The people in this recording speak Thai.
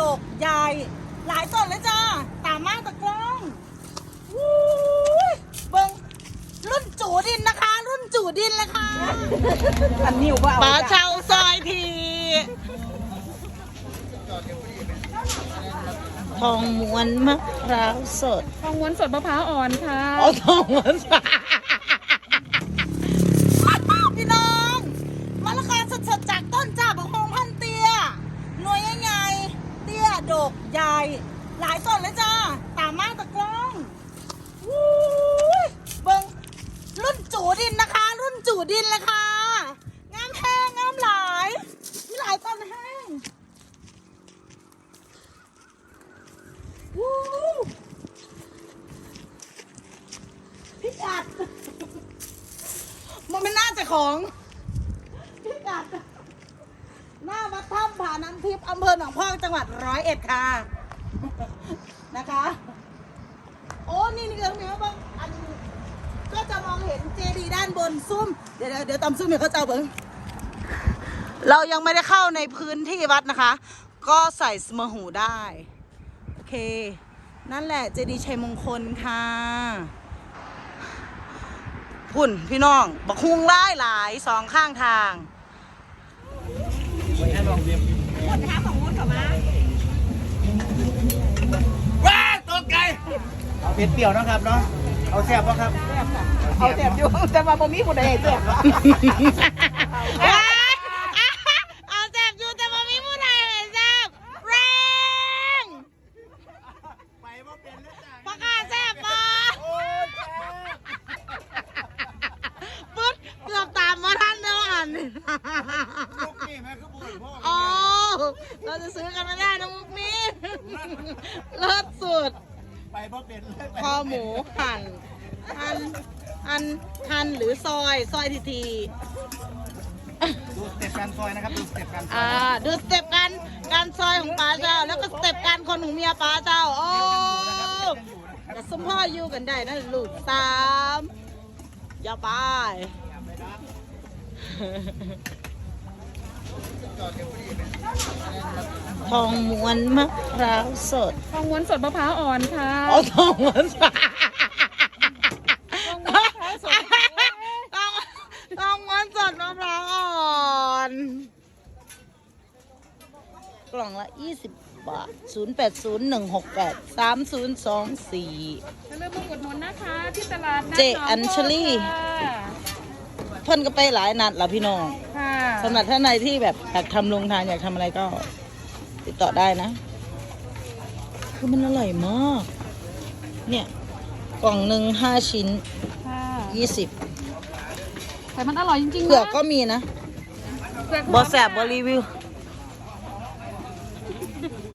ดกใหญ่ หลายต้นเลยจ้า ตามมาตะกล้องวู้ยเบิ้งรุ่นจูดินนะคะ รุ่นจูดินเลยค่ะอันนิ้วว่าปลาเอาเชาซอยทีทองม้วนมะพร้าวสด ทองม้วนสดมะพร้าวอ่อนค่ะ เอาทองม้วนสด ดกใหญ่หลายต้นเลยจ้า ตามมาตะกล้องวู้ยเบิ้งรุ่นจูดินนะคะ รุ่นจูดินเลยค่ะงามแห้งงามหลายมีหลายต้นแห้งวู้พี่กัดมันไม่น่าจะของพี่กัด หน้าวัดถ้ำผาน้ำทิพย์อำเภอหนองพอกจังหวัดร้อยเอ็ดค่ะ นะคะ โอ้นี่นี่ก็มีว่าบางอันก็จะมองเห็นเจดีย์ด้านบนซุ่ม เดี๋ยวเดี๋ยวตำซุ่มเดี๋ยวเขาจะเอาเบิ้งเรายังไม่ได้เข้าในพื้นที่วัดนะคะ ก็ใส่สมหูได้ โอเค นั่นแหละเจดีย์ชัยมงคลค่ะพุ่นพี่น้อง บักฮุงไล่หลายสองข้างทาง ว้าตัวไก่ เอาเผ็ดเปรี้ยวนะครับเนาะเอาแซ่บป่ะครับเอาแสบอยู่แต่ว่าบ่มีผู้ใดให้แสบเอาแซบอยู่แต่ว่ามีผู้ใดเลยแซบแรงไปว่าเป็นหรือจ่ายประกาศแซบปะโอ้ยแซ่บปึ๊ดเกือบตามมาท่านแล้วอันลูกนี่แม่คือบุญพ่อโอ้เราจะซื้อกันไม่ได้นะมุกนี้เลิศสุด ไปว่าเป็นเลยไปคอหมูหั่นหั่นหั่นหั่นหรือซอยซอยทีทีดูสเต็ปการซอยนะครับดูสเต็ปการซออ่ายดูสเต็ปการการซอยของป้าเจ้า แล้วก็สเต็ปการคนของเมียป้าเจ้าโอ้แต่สมพ่ออยู่กันได้นะลูกสามอย่าไป ทองม้วนมะพร้าวสด ทองม้วนสดมะพร้าวอ่อนค่ะเอาทองม้วนสดทองม้วนมะพร้าวสดทองทองม้วนสดมะพร้าวอ่อน กล่องละ20บาท0801683024อย่าลืมมาอุดหนุนนะคะที่ตลาดนัดเจหงอัญชลีค่ะเพิ่นก็ไปหลายนัดแล้วพี่น้องค่ะ สำหรับท่านใดที่แบบอยากทำโรงทานอยากทำอะไรก็ติดต่อได้นะ คือมันอร่อยมาก เนี่ยกล่องหนึ่งห้าชิ้นค่ะยี่สิบแต่มันอร่อยจริงๆนะเผือกก็มีนะเผือกบอแสบบอรีวิว